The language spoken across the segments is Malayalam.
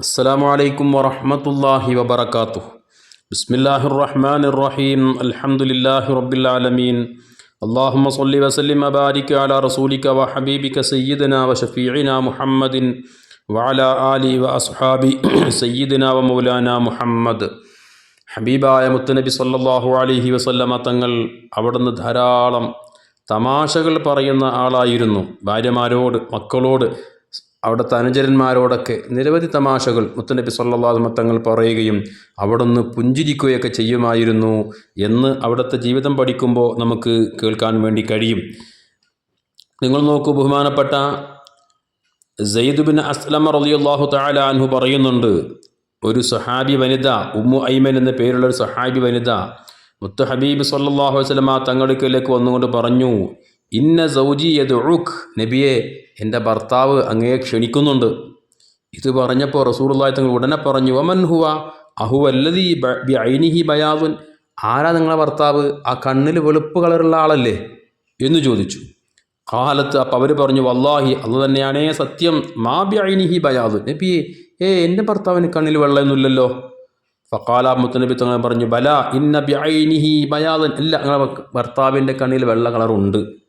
السلام عليكم ورحمة الله وبركاته بسم الله الرحمن الرحيم الحمد لله رب العالمين اللهم صل وسلم وبارك على رسولك وحبيبك سيدنا وشفيعنا محمد وعلى آله وأصحابه سيدنا ومولانا محمد ഹബീബായ മുത്തുനബി സല്ലല്ലാഹു അലൈഹി വസല്ലമ തങ്ങൾ അവിടുന്ന് ധാരാളം തമാശകൾ പറയുന്ന ആളായിരുന്നു ഭാര്യമാരോട് മക്കളോട് അവിടുത്തെ അനുചരന്മാരോടൊക്കെ നിരവധി തമാശകൾ മുത്തനബി സല്ലാഹു തങ്ങൾ പറയുകയും അവിടുന്ന് പുഞ്ചിരിക്കുകയൊക്കെ ചെയ്യുമായിരുന്നു എന്ന് അവിടുത്തെ ജീവിതം പഠിക്കുമ്പോൾ നമുക്ക് കേൾക്കാൻ വേണ്ടി കഴിയും. നിങ്ങൾ നോക്കൂ ബഹുമാനപ്പെട്ട സയ്യിദുബിൻ അസ്ലമ റളിയല്ലാഹു തആല അൻഹു പറയുന്നുണ്ട് ഒരു സഹാബി വനിത ഉമ്മു ഐമൻ എന്ന പേരുള്ള ഒരു സഹാബി വനിത മുത്തു ഹബീബ് സല്ലാഹു വസ്ലമ തങ്ങൾക്കിലേക്ക് വന്നുകൊണ്ട് പറഞ്ഞു ഇന്ന സൗജി യദ്ഉക്. നബിയെ എന്റെ ഭർത്താവ് അങ്ങയെ ക്ഷണിക്കുന്നുണ്ട്. ഇത് പറഞ്ഞപ്പോൾ റസൂലുള്ളാഹി തങ്ങൾ ഉടനെ പറഞ്ഞു വമൻ ഹുവ അഹു അല്ലദീ ബി ഐനിഹി ബയാവുൻ. ആരാ നിങ്ങളെ ഭർത്താവ്? ആ കണ്ണിൽ വെളുപ്പ് കളറുള്ള ആളല്ലേ? എന്ന് ചോദിച്ചു. കാലത്ത് അപ്പം അവർ പറഞ്ഞു വല്ലാഹി അത് തന്നെയാണേ സത്യം. മാ ബി ഐനിഹി ബയാദുൻ നബിയെ ഏ എന്റെ ഭർത്താവിന് കണ്ണിൽ വെള്ളമൊന്നുമില്ലല്ലോ ഫക്കാല മുത്തനബി തങ്ങൾ പറഞ്ഞു ബല ഇന്ന ബി ഐനിഹി ബയാദൻ ഇല്ല നിങ്ങളെ ഭർത്താവിന്റെ കണ്ണിൽ വെള്ള കളറുണ്ട്.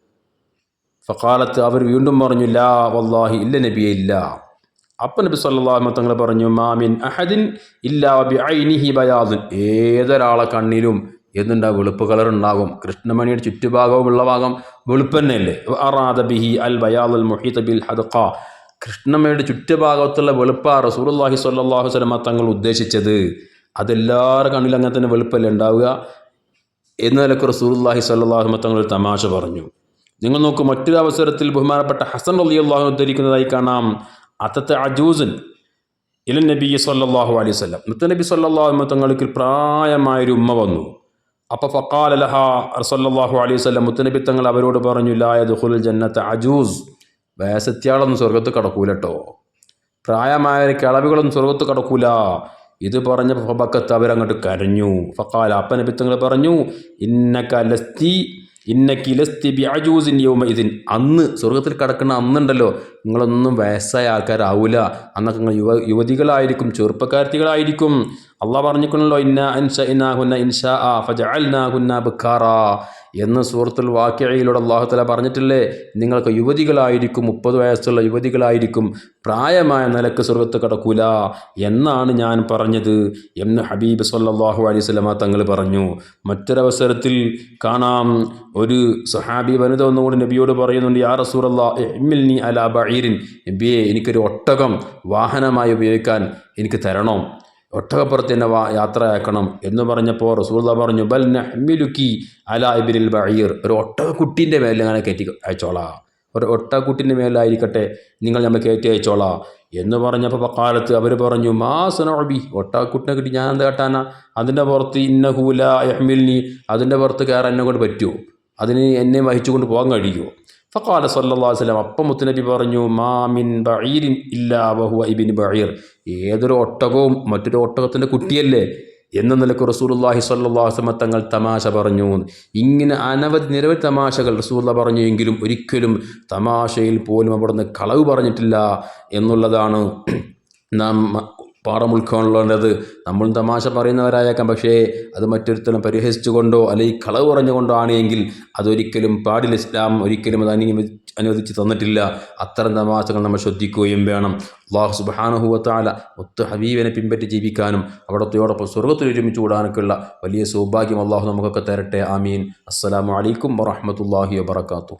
ഫക്കാലത്ത് അവർ വീണ്ടും പറഞ്ഞു ലാ വല്ലാഹി ഇല്ല നബിയെ ഇല്ല. അപ്പം നബി സല്ലല്ലാഹു തങ്ങൾ പറഞ്ഞു മാമിൻ അഹദിൻ ഇല്ലാ ബി ഐനിഹി ബയാദുൻ. ഏതൊരാളെ കണ്ണിലും എന്തുണ്ടാവും? വെളുപ്പ് കളർ ഉണ്ടാകും. കൃഷ്ണമണിയുടെ ചുറ്റുഭാഗവും ഉള്ള ഭാഗം വെളുപ്പ് തന്നെയല്ലേ? അറാദ ബിഹി അൽ ബയാദുൽ മുഹീത ബിൽ ഹദഖ. കൃഷ്ണമയുടെ ചുറ്റുഭാഗത്തുള്ള റസൂലുള്ളാഹി സ്വല്ലല്ലാഹു അലൈഹി വസല്ലം തങ്ങൾ ഉദ്ദേശിച്ചത്. അതെല്ലാവരുടെ കണ്ണിലും അങ്ങനെ തന്നെ വെളുപ്പല്ലേ ഉണ്ടാവുക? എന്ന നിലയ്ക്ക് റസൂലുള്ളാഹി സ്വല്ലല്ലാഹു അലൈഹി തങ്ങൾ തമാശ പറഞ്ഞു. നിങ്ങൾ നോക്കൂ മറ്റൊരു അവസരത്തിൽ ബഹുമാനപ്പെട്ട ഹസൻ അലി അള്ളാഹു ഉദ്ധരിക്കുന്നതായി കാണാം. അത്തത്തെ അജൂസൻ ഇലൻ നബി സല്ലാഹു അലൈഹി വസല്ലം. മുത്ത നബി സല്ലാഹു തങ്ങൾക്ക് പ്രായമായൊരു ഉമ്മ വന്നു. അപ്പോൾ ഫക്കാൽ അലഹ സല്ലല്ലാഹു അലൈഹി വസല്ലം മുത്തനബി തങ്ങൾ അവരോട് പറഞ്ഞു ലായദുഖുൽ ജന്നത്ത് അജൂസ്. വേസത്യാളൊന്നും സ്വർഗത്ത് കടക്കൂലട്ടോ പ്രായമായ കിളവികളൊന്നും സ്വർഗത്ത് കടക്കൂല. ഇത് പറഞ്ഞ ഫബക്കത്ത് അവരങ്ങോട്ട് കരഞ്ഞു. ഫക്കാൽ അപ്പനബി തങ്ങൾ പറഞ്ഞു ഇന്നക്ക ലസ്തി കിലസ്തി ലസ്തി ബിഅജൂസിൻ യൗമ ഇതിൻ അന്ന് സ്വർഗത്തിൽ കിടക്കുന്ന അന്നുണ്ടല്ലോ. നിങ്ങളൊന്നും വയസ്സായ ആൾക്കാരാവൂല. അന്നൊക്കെ നിങ്ങൾ യുവ യുവതികളായിരിക്കും ചെറുപ്പക്കാർത്തികളായിരിക്കും. അള്ളാഹ് പറഞ്ഞിക്കുന്നല്ലോ ഫജഅൽനാഹുന്ന ബക്കാറ എന്ന് സൂറത്തുൽ വാക്യയിലൂടെ അള്ളാഹുത്തല പറഞ്ഞിട്ടില്ലേ നിങ്ങൾക്ക് യുവതികളായിരിക്കും മുപ്പത് വയസ്സുള്ള യുവതികളായിരിക്കും പ്രായമായ നിലയ്ക്ക് സ്വർഗത്ത് കടക്കൂല. എന്നാണ് ഞാൻ പറഞ്ഞത് എന്ന് ഹബീബ് സല്ലാഹു അലൈഹി സ്വലമ തങ്ങൾ പറഞ്ഞു. മറ്റൊരവസരത്തിൽ കാണാം ഒരു സഹാബി വനിത ഒന്നുകൂടി നബിയോട് പറയുന്നുണ്ട് യാ റസൂറല്ലാ അല ബഈരിൻ നബിയെ എനിക്കൊരു ഒട്ടകം വാഹനമായി ഉപയോഗിക്കാൻ എനിക്ക് തരണോ? ഒട്ടകപ്പുറത്ത് എന്നെ വാ യാത്രയാക്കണം എന്ന് പറഞ്ഞപ്പോൾ റസൂള്ള പറഞ്ഞു ബൽ നഹ്മിലുക്കി അല ഇബിനിൽ ബഴീർ ഒരു ഒട്ടകക്കുട്ടീന്റെ മേലെ അങ്ങനെ കയറ്റി അയച്ചോളാം. ഒരു ഒട്ടക്കുട്ടിന്റെ മേലായിരിക്കട്ടെ നിങ്ങൾ നമ്മൾ കയറ്റി അയച്ചോളാം എന്ന് പറഞ്ഞപ്പോൾ കാലത്ത് അവർ പറഞ്ഞു മാ സനോബി ഒട്ടകക്കുട്ടിനെ കിട്ടി. ഞാൻ എന്താ കേട്ടാനാ? അതിന്റെ പുറത്ത് ഇന്ന ഹൂല എഹ്മിൽനി അതിന്റെ പുറത്ത് കയറാൻ എന്നെ കൊണ്ട് പറ്റുമോ അതിന് എന്നെ വഹിച്ചുകൊണ്ട് പോകാൻ കഴിയുമോ ഫക്കാല സല്ലാ വസ്ലം അപ്പം മുത്തുനബി പറഞ്ഞു മാമിൻ ബഈരിൻ ഇല്ലാ ബഹുവ ഇബിൻ ബഈർ. ഏതൊരു ഒട്ടകവും മറ്റൊരു ഒട്ടകത്തിന്റെ കുട്ടിയല്ലേ? എന്ന നിലയ്ക്ക് റസൂലുല്ലാഹി സ്വല്ലാസ്മ തങ്ങൾ തമാശ പറഞ്ഞു. ഇങ്ങനെ അനവധി നിരവധി തമാശകൾ റസൂല്ല പറഞ്ഞു എങ്കിലും ഒരിക്കലും തമാശയിൽ പോലും അവിടുന്ന് കളവ് പറഞ്ഞിട്ടില്ല എന്നുള്ളതാണ് നാം പാഠം ഉൾക്കൊള്ളേണ്ടത് നമ്മൾ തമാശ പറയുന്നവരായേക്കാം. പക്ഷേ അത് മറ്റൊരുത്തരം പരിഹസിച്ചുകൊണ്ടോ അല്ലെങ്കിൽ കളവ് പറഞ്ഞുകൊണ്ടോ ആണെങ്കിൽ അതൊരിക്കലും പാടില്ല. ഇസ്ലാം ഒരിക്കലും അത് അനു അനുവദിച്ച് തന്നിട്ടില്ല. അത്തരം തമാശകൾ നമ്മൾ ശ്രദ്ധിക്കുകയും വേണം. അള്ളാഹു സുബാനുഹൂവത്താല ഒത്ത് ഹബീബിനെ പിൻപറ്റി ജീവിക്കാനും അവിടത്തെയോടൊപ്പം സ്വർഗത്തിൽ ഒരുമിച്ച് കൂടാനൊക്കെയുള്ള വലിയ സൗഭാഗ്യം അള്ളാഹു നമുക്കൊക്കെ തരട്ടെ. ആമീൻ. അസ്സലാമു അലൈക്കും വറഹമത്തല്ലാഹി വാത്തു